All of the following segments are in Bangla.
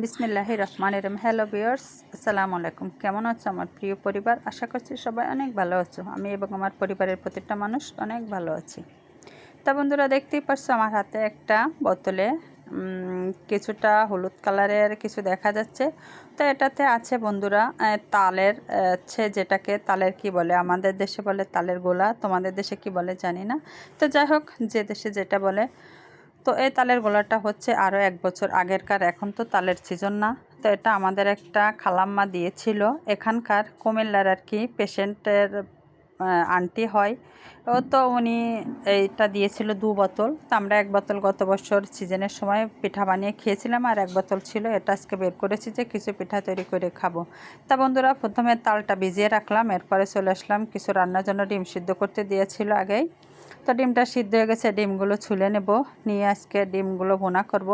বিসমিল্লাহ রহমান রহিম। হ্যালো বিয়ার্স আসসালামু আলাইকুম। কেমন আছো আমার প্রিয় পরিবার? আশা করছি সবাই অনেক ভালো আছো। আমি এবং আমার পরিবারের প্রতিটা মানুষ অনেক ভালো আছি। তা বন্ধুরা, দেখতেই পারছ আমার হাতে একটা বোতলে কিছুটা হলুদ কালারের কিছু দেখা যাচ্ছে। তো এটাতে আছে বন্ধুরা তালের হচ্ছে যেটাকে তালের কি বলে? আমাদের দেশে বলে তালের গোলা, তোমাদের দেশে কি বলে জানি না। তো যাই হোক, যে দেশে যেটা বলে তো এই তালের গোলাটা হচ্ছে আরও এক বছর আগেরকার, এখন তো তালের সিজন না। তো এটা আমাদের একটা খালাম্মা দিয়েছিল। এখানকার কুমিল্লার আর কি পেশেন্টের আন্টি হয়। ও তো উনি এইটা দিয়েছিল দু বোতল। তো আমরা এক বোতল গত বছর সিজনের সময় পিঠা বানিয়ে খেয়েছিলাম আর এক বোতল ছিল। এটা আজকে বের করেছি যে কিছু পিঠা তৈরি করে খাব। তা বন্ধুরা, প্রথমে তালটা ভিজিয়ে রাখলাম। এরপরে চলে আসলাম কিছু রান্নার জন্য ডিম সিদ্ধ করতে দিয়েছিল আগেই। তো ডিমটা সিদ্ধ হয়ে গেছে, ডিমগুলো ছুলে নেব। নিয়ে আজকে ডিমগুলো ভোনা করব।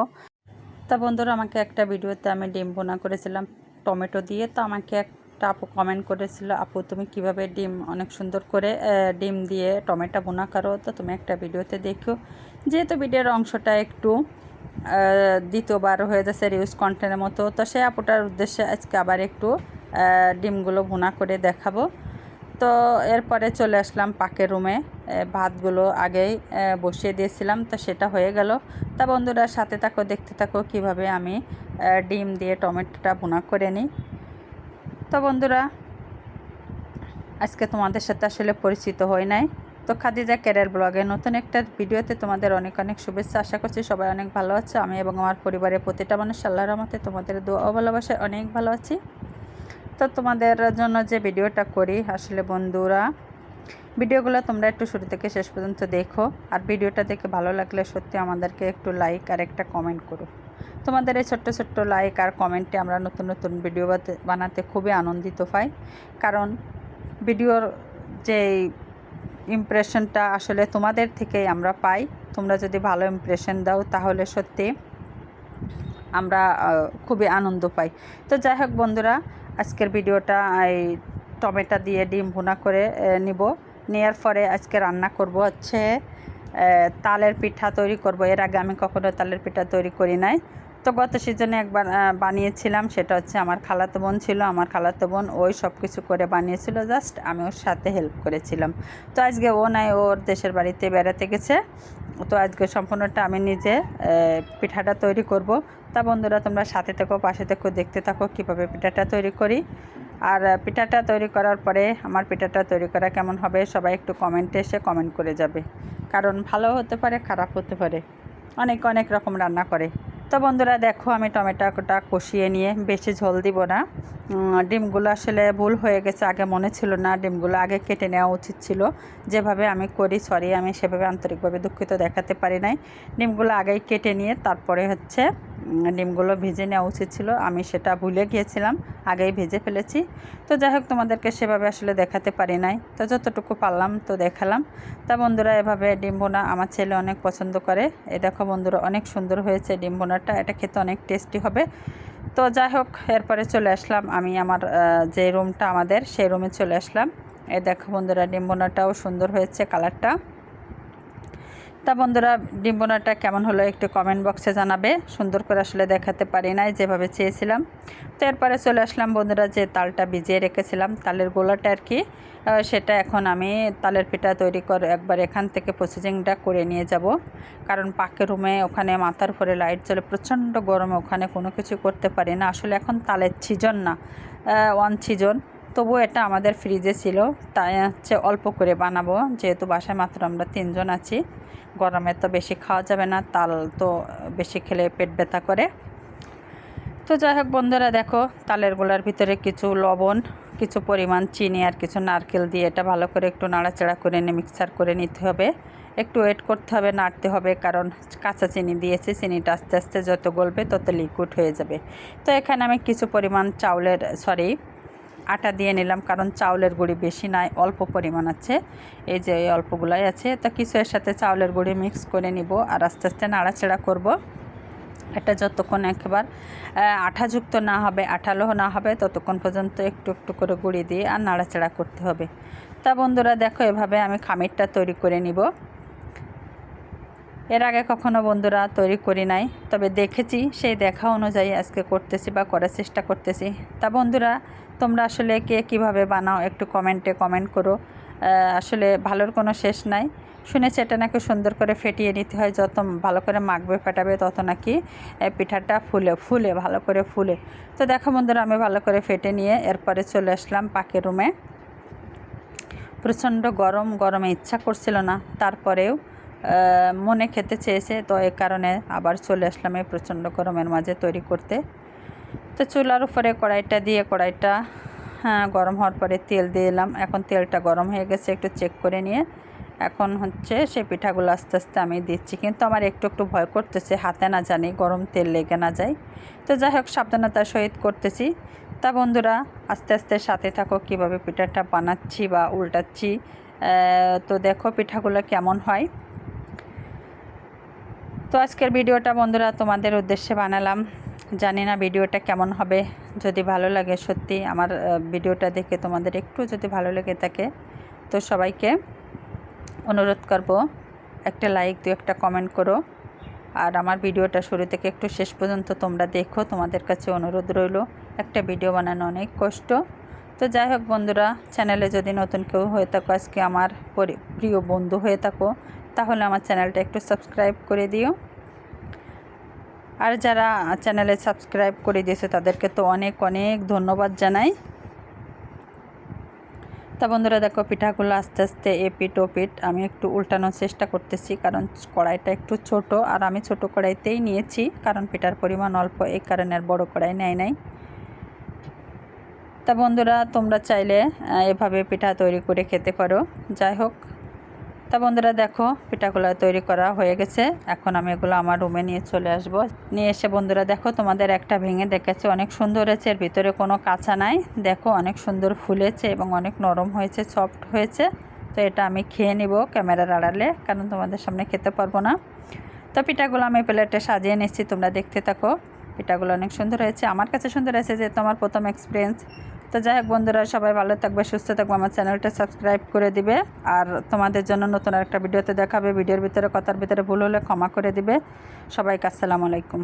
তা বন্ধুরা, আমাকে একটা ভিডিওতে আমি ডিম ভোনা করেছিলাম টমেটো দিয়ে। তো আমাকে একটা আপু কমেন্ট করেছিল, আপু, তুমি কীভাবে ডিম অনেক সুন্দর করে ডিম দিয়ে টমেটো ভোনা করো? তো তুমি একটা ভিডিওতে দেখো। যেহেতু ভিডিওর অংশটা একটু দ্বিতীয়বার হয়ে যাচ্ছে রিউজ কন্টেন্টের মতো, তো সেই আপুটার উদ্দেশ্যে আজকে আবার একটু ডিমগুলো ভুনা করে দেখাবো। তো এরপরে চলে আসলাম পাকের রুমে। ভাতগুলো আগেই বসিয়ে দিয়েছিলাম, তো সেটা হয়ে গেল। তা বন্ধুরা, সাথে থাকো, দেখতে থাকো কীভাবে আমি ডিম দিয়ে টমেটোটা বোনা করে নিই। তো বন্ধুরা, আজকে তোমাদের সাথে আসলে পরিচিত হই নাই। তো খাদিজা ক্যারিয়ার ব্লগে নতুন একটা ভিডিওতে তোমাদের অনেক অনেক শুভেচ্ছা। আশা করছি সবাই অনেক ভালো আছে। আমি এবং আমার পরিবারের প্রতিটা মানুষ আল্লাহর রহমতে তোমাদের দোয়া ভালোবাসায় অনেক ভালো আছি। তো তোমাদের জন্য যে ভিডিওটা করি, আসলে বন্ধুরা, ভিডিওগুলো তোমরা একটু শুরু থেকে শেষ পর্যন্ত দেখো। আর ভিডিওটা দেখে ভালো লাগলে সত্যি আমাদেরকে একটু লাইক আর একটা কমেন্ট করো। তোমাদের এই ছোট্ট ছোট্ট লাইক আর কমেন্টে আমরা নতুন নতুন ভিডিও বানাতে খুবই আনন্দিত পাই। কারণ ভিডিওর যে ইমপ্রেশনটা আসলে তোমাদের থেকেই আমরা পাই। তোমরা যদি ভালো ইমপ্রেশন দাও তাহলে সত্যি আমরা খুবই আনন্দ পাই। তো যাই হোক বন্ধুরা আজকের ভিডিওটা এই টমেটো দিয়ে ডিম ভুনা করে নিব। নেওয়ার পরে আজকে রান্না করব হচ্ছে তালের পিঠা তৈরি করব। এর আগে আমি কখনো তালের পিঠা তৈরি করি নাই। তো গত সিজনে একবার বানিয়েছিলাম, সেটা হচ্ছে আমার খালাতো বোন ছিল, আমার খালাতো বোন ওই সব কিছু করে বানিয়েছিল জাস্ট, আমি ওর সাথে হেল্প করেছিলাম। তো আজকে ও নাই, ওর দেশের বাড়িতে বেড়াতে গেছে। তো আজকে সম্পূর্ণটা আমি নিজে পিঠাটা তৈরি করব। তা বন্ধুরা, তোমরা সাথে থেকো, পাশে থেকো, দেখতে থাকো কীভাবে পিঠাটা তৈরি করি। আর পিঠাটা তৈরি করার পরে আমার পিঠাটা তৈরি করা কেমন হবে, সবাই একটু কমেন্টে এসে কমেন্ট করে যাবে। কারণ ভালো হতে পারে, খারাপ হতে পারে। অনেক অনেক রকম রান্না করে। তো বন্ধুরা দেখো আমি টমেটোটা কষিয়ে নিয়ে বেশি ঝোল দিব না। ডিমগুলো আসলে ভুল হয়ে গেছে, আগে মনে ছিল না, ডিমগুলো আগে কেটে নেওয়া উচিত ছিল। যেভাবে আমি করি সরি আমি সেভাবে আন্তরিকভাবে দুঃখিত দেখাতে পারি নাই। ডিমগুলো আগেই কেটে নিয়ে তারপরে হচ্ছে ডিমগুলো ভেজে নেওয়া উচিত ছিল। আমি সেটা ভুলে গিয়েছিলাম, আগেই ভেজে ফেলেছি। তো যাই হোক, তোমাদেরকে সেভাবে আসলে দেখাতে পারি নাই। তো যতটুকু পারলাম তো দেখালাম। তা বন্ধুরা এভাবে ডিম বোনা আমার ছেলে অনেক পছন্দ করে। এ দেখো বন্ধুরা, অনেক সুন্দর হয়েছে ডিম বোনাটা এটা খেতে অনেক টেস্টি হবে। তো যাই হোক, এরপরে চলে আসলাম আমি আমার যে রুমটা আমাদের, সেই রুমে চলে আসলাম। এ দেখো বন্ধুরা ডিম্বনাটাও সুন্দর হয়েছে কালারটা তা বন্ধুরা ডিম্বনাটা কেমন হলো একটু কমেন্ট বক্সে জানাবে। সুন্দর করে আসলে দেখাতে পারি নাই, যেভাবে চেয়েছিলাম। তো এরপরে চলে আসলাম বন্ধুরা, যে তালটা ভিজিয়ে রেখেছিলাম, তালের গোলাটা আর কি। সেটা এখন আমি তালের পিঠা তৈরি করে একবার এখান থেকে প্রসেসিংটা করে নিয়ে যাব। কারণ পাকের রুমে ওখানে মাথার উপরে লাইট জ্বলে প্রচণ্ড গরমে ওখানে কোনো কিছু করতে পারি না। আসলে এখন তালের সিজন না ওয়ান সিজন তবু এটা আমাদের ফ্রিজে ছিল, তাই হচ্ছে অল্প করে বানাবো। যেহেতু বাসায় মাত্র আমরা তিনজন আছি গরমে তো বেশি খাওয়া যাবে না, তাল তো বেশি খেলে পেট ব্যথা করে। তো যাই হোক বন্ধুরা, দেখো তালের গোলার ভিতরে কিছু লবণ, কিছু পরিমাণ চিনি আর কিছু নারকেল দিয়ে এটা ভালো করে একটু নাড়াচাড়া করে নিয়ে মিক্সার করে নিতে হবে। একটু ওয়েট করতে হবে, নাড়তে হবে, কারণ কাঁচা চিনি দিয়েছি, চিনিটা আস্তে আস্তে যত গলবে তত লিকুইড হয়ে যাবে। তো এখানে আমি কিছু পরিমাণ চাউলের সরি আটা দিয়ে নিলাম, কারণ চাউলের গুঁড়ি বেশি নাই, অল্প পরিমাণ আছে। এই যে এই অল্পগুলাই আছে, তো কিছু এর সাথে চাউলের গুঁড়ি মিক্স করে নিব আর আস্তে আস্তে নাড়াচাড়া করব। এটা যতক্ষণ একবার আঠাযুক্ত না হবে, আঠালো না হবে, ততক্ষণ পর্যন্ত একটু একটু করে গুঁড়ি দিয়ে আর নাড়াচাড়া করতে হবে। তা বন্ধুরা দেখো, এভাবে আমি খামিরটা তৈরি করে নিব। এর আগে কখনো বন্ধুরা তৈরি করি নাই, তবে দেখেছি সেই দেখা অনুযায়ী আজকে করতেছি বা করার চেষ্টা করতেছি। তা বন্ধুরা, তোমরা আসলে কে কীভাবে বানাও একটু কমেন্টে কমেন্ট করো। আসলে ভালোর কোনো শেষ নাই। শুনেছি এটা নাকি সুন্দর করে ফেটিয়ে নিতে হয়, যত ভালো করে মাখবে, ফেটাবে, তত নাকি পিঠাটা ফুলে ফুলে, ভালো করে ফুলে। তো দেখো বন্ধুরা, আমি ভালো করে ফেটে নিয়ে এরপরে চলে আসলাম পাকের রুমে। প্রচণ্ড গরম, গরমে ইচ্ছা করছিল না। তারপরেও মনে খেতে চেয়েছে, তো এ কারণে আবার চলে আসলাম এই প্রচণ্ড গরমের মাঝে তৈরি করতে। তো চুলার উপরে কড়াইটা দিয়ে কড়াইটা হ্যাঁ গরম হওয়ার পরে তেল দিয়ে এলাম। এখন তেলটা গরম হয়ে গেছে, একটু চেক করে নিয়ে। এখন হচ্ছে সেই পিঠাগুলো আস্তে আস্তে আমি দিচ্ছি। কিন্তু আমার একটু একটু ভয় করতেছে, হাতে না জানি গরম তেল লেগে না যায়। তো যাই হোক, সাবধানতার সহিত করতেছি। তা বন্ধুরা, আস্তে আস্তে সাথে থাকো, কীভাবে পিঠাটা বানাচ্ছি বা উল্টাচ্ছি। তো দেখো পিঠাগুলো কেমন হয়। তো আজকের ভিডিওটা বন্ধুরা তোমাদের উদ্দেশ্যে বানালাম। জানি না ভিডিওটা কেমন হবে। যদি ভালো লাগে সত্যি আমার ভিডিওটা দেখে তোমাদের একটু যদি ভালো লেগে থাকে, তো সবাইকে অনুরোধ করব, একটা লাইক দিও একটা কমেন্ট করো। আর আমার ভিডিওটা শুরু থেকে একটু শেষ পর্যন্ত তোমরা দেখো, তোমাদের কাছে অনুরোধ রইল। একটা ভিডিও বানানো অনেক কষ্ট। তো যাই হোক বন্ধুরা, চ্যানেলে যদি নতুন কেউ হয়ে থাকো, আজকে আমার প্রিয় বন্ধু হয়ে থাকো তাহলে আমার চ্যানেলটা একটু সাবস্ক্রাইব করে দিও। আর যারা চ্যানেলে সাবস্ক্রাইব করে দিয়েছে, তাদেরকে তো অনেক অনেক ধন্যবাদ জানাই। তা বন্ধুরা দেখো, পিঠাগুলো আস্তে আস্তে এপিট ওপিট, আমি একটু উল্টানোর চেষ্টা করতেছি, কারণ কড়াইটা একটু ছোট, আর আমি ছোট কড়াইতেই নিয়েছি, কারণ পিঠার পরিমাণ অল্প, এই কারণে আর বড়ো কড়াই নেয় নাই। তা বন্ধুরা, তোমরা চাইলে এভাবে পিঠা তৈরি করে খেতে পারো। যাই হোক তা বন্ধুরা দেখো, পিঠাগুলো তৈরি করা হয়ে গেছে। এখন আমি এগুলো আমার রুমে নিয়ে চলে আসব। নিয়ে এসে বন্ধুরা দেখো, তোমাদের একটা ভেঙে দেখেছে। অনেক সুন্দর হয়েছে, এর ভিতরে কোনো কাঁচা নাই। দেখো, অনেক সুন্দর ফুলেছে এবং অনেক নরম হয়েছে সফট হয়েছে। তো এটা আমি খেয়ে নিব ক্যামেরার আড়ালে, কারণ তোমাদের সামনে খেতে পারব না। তো পিঠাগুলো আমি প্লেটে সাজিয়ে নিচ্ছি, তোমরা দেখতে থাকো। পিঠাগুলো অনেক সুন্দর হয়েছে। আমার কাছে সুন্দর হয়েছে যে তোমার প্রথম এক্সপিরিয়েন্স তো যাই হোক বন্ধুরা, সবাই ভালো থাকবে, সুস্থ থাকবে, আমার চ্যানেলটা সাবস্ক্রাইব করে দিবে। আর তোমাদের জন্য নতুন একটা ভিডিওতে দেখাবে, ভিডিওর ভিতরে কথার ভিতরে ভুল হলে ক্ষমা করে দিবে। সবাইকে আসসালামু আলাইকুম।